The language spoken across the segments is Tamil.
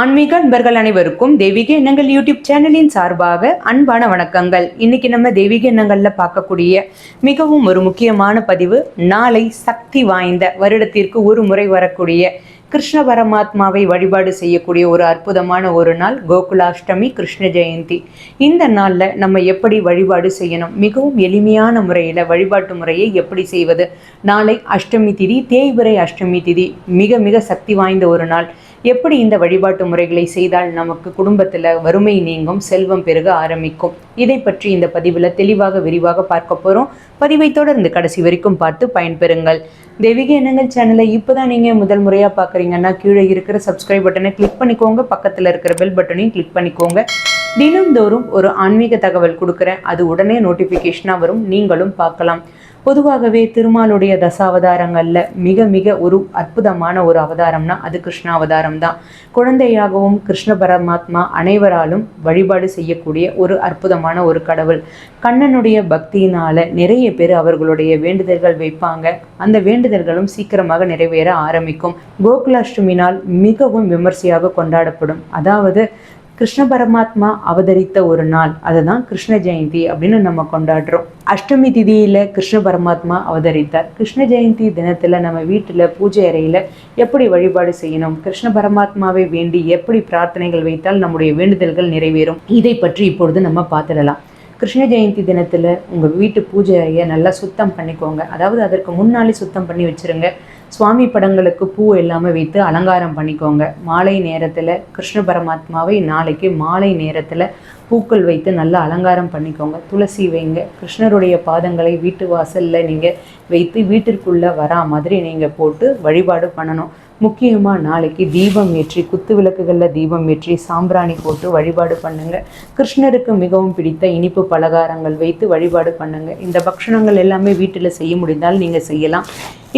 ஆன்மீக அன்பர்கள் அனைவருக்கும் தெய்வீக எண்ணங்கள் யூடியூப் சேனலின் சார்பாக அன்பான வணக்கங்கள். இன்னைக்கு நம்ம தெய்வீக எண்ணங்கள்ல பார்க்கக்கூடிய மிகவும் ஒரு முக்கியமான பதிவு நாளை சக்தி வாய்ந்த வருடத்திற்கு ஒரு முறை வரக்கூடிய கிருஷ்ண பரமாத்மாவை வழிபாடு செய்யக்கூடிய ஒரு அற்புதமான ஒரு நாள் கோகுலாஷ்டமி கிருஷ்ண ஜெயந்தி. இந்த நாளில் நம்ம எப்படி வழிபாடு செய்யணும்? மிகவும் எளிமையான முறையில் வழிபாட்டு முறையை எப்படி செய்வது? நாளை அஷ்டமி திதி தேய்பிரை அஷ்டமி திதி மிக மிக சக்தி வாய்ந்த ஒரு நாள். எப்படி இந்த வழிபாட்டு முறைகளை செய்தால் நமக்கு குடும்பத்தில் வறுமை நீங்கும் செல்வம் பெருக ஆரம்பிக்கும்? இதை பற்றி இந்த பதிவில் தெளிவாக விரிவாக பார்க்க போகிறோம் பதிவை தொடர்ந்து கடைசி வரைக்கும் பார்த்து பயன்பெறுங்கள். தெய்வீக எண்ணங்கள் சேனலை இப்போ தான் நீங்கள் முதல் முறையாக பார்க்குறீங்கன்னா கீழே இருக்கிற சப்ஸ்கிரைப் பட்டனை கிளிக் பண்ணிக்கோங்க. பக்கத்தில் இருக்கிற பெல் பட்டனையும் கிளிக் பண்ணிக்கோங்க. தினம்தோறும் ஒரு ஆன்மீக தகவல் கொடுக்குறேன். அது உடனே நோட்டிஃபிகேஷனாக வரும். நீங்களும் பார்க்கலாம். பொதுவாகவே திருமாலுடைய தசாவதாரங்களில் மிக மிக ஒரு அற்புதமான ஒரு அவதாரம்னா அது கிருஷ்ணாவதாரம் தான் குழந்தையாகவும் கிருஷ்ண பரமாத்மா அனைவராலும் வழிபாடு செய்யக்கூடிய ஒரு அற்புதமான ஒரு கடவுள். கண்ணனுடைய பக்தியினால நிறைய பேர் அவர்களுடைய வேண்டுதல்கள் வைப்பாங்க. அந்த வேண்டுதல்களும் சீக்கிரமாக நிறைவேற ஆரம்பிக்கும். கோகுலாஷ்டமி நாள் மிகவும் விமர்சையாக கொண்டாடப்படும். அதாவது கிருஷ்ண பரமாத்மா அவதரித்த ஒரு நாள். அதுதான் கிருஷ்ண ஜெயந்தி அப்படின்னு நம்ம கொண்டாடுறோம். அஷ்டமி திதியில் கிருஷ்ண பரமாத்மா அவதரித்தார். கிருஷ்ண ஜெயந்தி தினத்தில் நம்ம வீட்டில் பூஜை அறையில் எப்படி வழிபாடு செய்யணும்? கிருஷ்ண பரமாத்மாவை வேண்டி எப்படி பிரார்த்தனைகள் வைத்தால் நம்முடைய வேண்டுதல்கள் நிறைவேறும்? இதை பற்றி இப்பொழுது நம்ம பார்த்துடலாம். கிருஷ்ண ஜெயந்தி தினத்தில் உங்கள் வீட்டு பூஜை அறையை நல்லா சுத்தம் பண்ணிக்கோங்க. அதாவது அதற்கு முன்னாலே சுத்தம் பண்ணி வச்சுருங்க. சுவாமி படங்களுக்கு பூ எல்லாமே வைத்து அலங்காரம் பண்ணிக்கோங்க. மாலை நேரத்தில் கிருஷ்ண பரமாத்மாவை நாளைக்கு மாலை நேரத்தில் பூக்கள் வைத்து நல்லா அலங்காரம் பண்ணிக்கோங்க. துளசி வைங்க. கிருஷ்ணருடைய பாதங்களை வீட்டு வாசலில் நீங்கள் வைத்து வீட்டிற்குள்ளே வரா மாதிரி நீங்கள் போட்டு வழிபாடு பண்ணணும். முக்கியமாக நாளைக்கு தீபம் ஏற்றி குத்து விளக்குகளில் தீபம் ஏற்றி சாம்பிராணி போட்டு வழிபாடு பண்ணுங்க. கிருஷ்ணருக்கு மிகவும் பிடித்த இனிப்பு பலகாரங்கள் வைத்து வழிபாடு பண்ணுங்க. இந்த பக்ஷணங்கள் எல்லாமே வீட்டில் செய்ய முடிந்தால் நீங்கள் செய்யலாம்.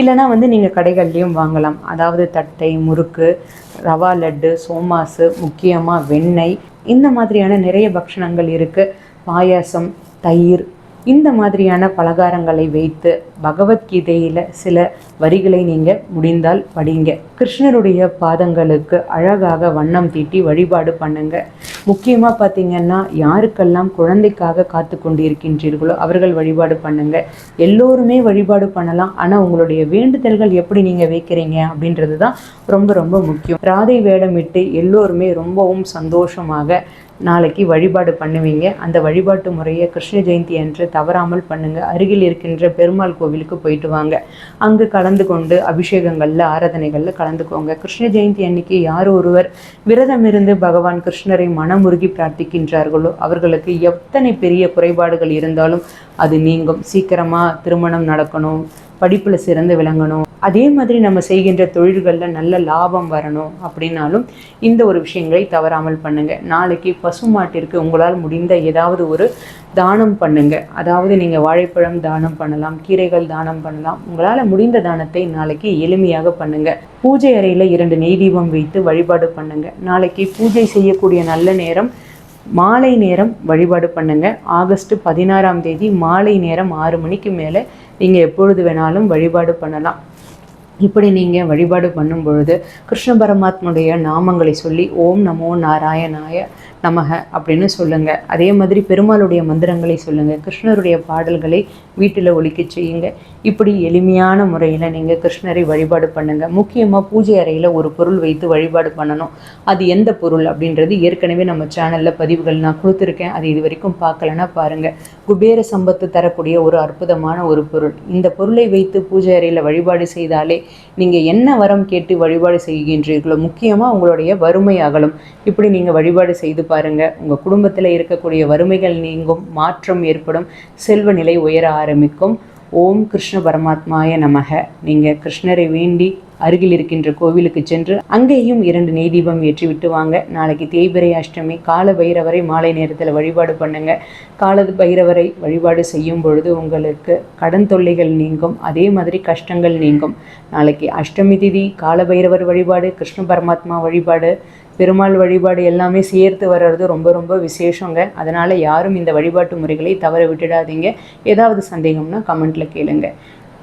இல்லைனா வந்து நீங்கள் கடைகள்லேயும் வாங்கலாம். அதாவது தட்டை முறுக்கு ரவா லட்டு சோமாசு முக்கியமாக வெண்ணெய் இந்த மாதிரியான நிறைய பக்ஷணங்கள் இருக்குது பாயாசம் தயிர் இந்த மாதிரியான பலகாரங்களை வைத்து பகவத்கீதையில் சில வரிகளை நீங்கள் முடிந்தால் படிங்க. கிருஷ்ணருடைய பாதங்களுக்கு அழகாக வண்ணம் தீட்டி வழிபாடு பண்ணுங்க. முக்கியமாக பார்த்தீங்கன்னா யாருக்கெல்லாம் குழந்தைக்காக காத்து கொண்டிருக்கின்றீர்களோ அவர்கள் வழிபாடு பண்ணுங்க. எல்லோருமே வழிபாடு பண்ணலாம். ஆனால் உங்களுடைய வேண்டுதல்கள் எப்படி நீங்கள் வைக்கிறீங்க அப்படின்றது தான் ரொம்ப ரொம்ப முக்கியம். ராதை வேடமிட்டு எல்லோருமே ரொம்பவும் சந்தோஷமாக நாளைக்கு வழிபாடு பண்ணுவீங்க. அந்த வழிபாட்டு முறையை கிருஷ்ண ஜெயந்தி அன்று தவறாமல் பண்ணுங்க. அருகில் இருக்கின்ற பெருமாள் கோவிலுக்கு போயிட்டு வாங்க. அங்கு கலந்து கொண்டு அபிஷேகங்களில் ஆராதனைகளில் கலந்துக்கோங்க. கிருஷ்ண ஜெயந்தி அன்னைக்கு யார் ஒருவர் விரதம் இருந்து பகவான் கிருஷ்ணரை மனமுருகி பிரார்த்திக்கின்றார்களோ அவர்களுக்கு எத்தனை பெரிய குறைபாடுகள் இருந்தாலும் அது நீங்கும். சீக்கிரமாக திருமணம் நடக்கணும். படிப்பில் சிறந்து விளங்கணும். அதே மாதிரி நம்ம செய்கின்ற தொழில்களில் நல்ல லாபம் வரணும் அப்படின்னாலும் இந்த ஒரு விஷயங்களை தவறாமல் பண்ணுங்கள் நாளைக்கு பசுமாட்டிற்கு உங்களால் முடிந்த ஏதாவது ஒரு தானம் பண்ணுங்கள் அதாவது நீங்கள் வாழைப்பழம் தானம் பண்ணலாம் கீரைகள் தானம் பண்ணலாம். உங்களால் முடிந்த தானத்தை நாளைக்கு எளிமையாக பண்ணுங்கள் பூஜை அறையில் இரண்டு நெய் தீபம் வைத்து வழிபாடு பண்ணுங்கள் நாளைக்கு பூஜை செய்யக்கூடிய நல்ல நேரம் மாலை நேரம் வழிபாடு பண்ணுங்க. ஆகஸ்ட் பதினாறாம் தேதி மாலை நேரம் ஆறு மணிக்கு மேலே நீங்கள் எப்பொழுது வேணாலும் வழிபாடு பண்ணலாம். இப்படி நீங்கள் வழிபாடு பண்ணும் பொழுது கிருஷ்ண பரமாத்மனுடைய நாமங்களை சொல்லி ஓம் நமோ நாராயணாய நமக அப்படின்னு சொல்லுங்கள் அதே மாதிரி பெருமாளுடைய மந்திரங்களை சொல்லுங்கள் கிருஷ்ணருடைய பாடல்களை வீட்டில் ஒழிக்க செய்யுங்க. இப்படி எளிமையான முறையில் நீங்கள் கிருஷ்ணரை வழிபாடு பண்ணுங்கள் முக்கியமாக பூஜை அறையில் ஒரு பொருள் வைத்து வழிபாடு பண்ணணும். அது எந்த பொருள் அப்படின்றது ஏற்கனவே நம்ம சேனலில் பதிவுகள் நான் கொடுத்துருக்கேன். அது இது வரைக்கும் பார்க்கலன்னா பாருங்கள் குபேர சம்பத்து தரக்கூடிய ஒரு அற்புதமான ஒரு பொருள். இந்த பொருளை வைத்து பூஜை அறையில் வழிபாடு செய்தாலே நீங்கள் என்ன வரம் கேட்டு வழிபாடு செய்கின்றீர்களோ முக்கியமாக உங்களுடைய வறுமை அகலும். இப்படி நீங்கள் வழிபாடு செய்து பாருங்கள் உங்கள் குடும்பத்தில் இருக்கக்கூடிய வறுமைகள் நீங்கும் மாற்றம் ஏற்படும் செல்வ நிலை உயர ஆரம்பிக்கும். ஓம் கிருஷ்ண பரமாத்மாய நமக. நீங்கள் கிருஷ்ணரை வேண்டி அருகில் இருக்கின்ற கோவிலுக்கு சென்று அங்கேயும் இரண்டு நெய் தீபம் ஏற்றி விட்டுவாங்க நாளைக்கு தேய்பிரை அஷ்டமி. கால பைரவரை மாலை நேரத்தில் வழிபாடு பண்ணுங்க. கால பைரவரை வழிபாடு செய்யும் பொழுது உங்களுக்கு கடன் தொல்லைகள் நீங்கும். அதே மாதிரி கஷ்டங்கள் நீங்கும். நாளைக்கு அஷ்டமி திதி கால பைரவர் வழிபாடு கிருஷ்ண பரமாத்மா வழிபாடு பெருமாள் வழிபாடு எல்லாமே சேர்த்து வர்றது ரொம்ப ரொம்ப விசேஷங்க. அதனால் யாரும் இந்த வழிபாட்டு முறைகளை தவற விட்டுடாதீங்க. ஏதாவது சந்தேகம்னா கமெண்ட்டில் கேளுங்கள்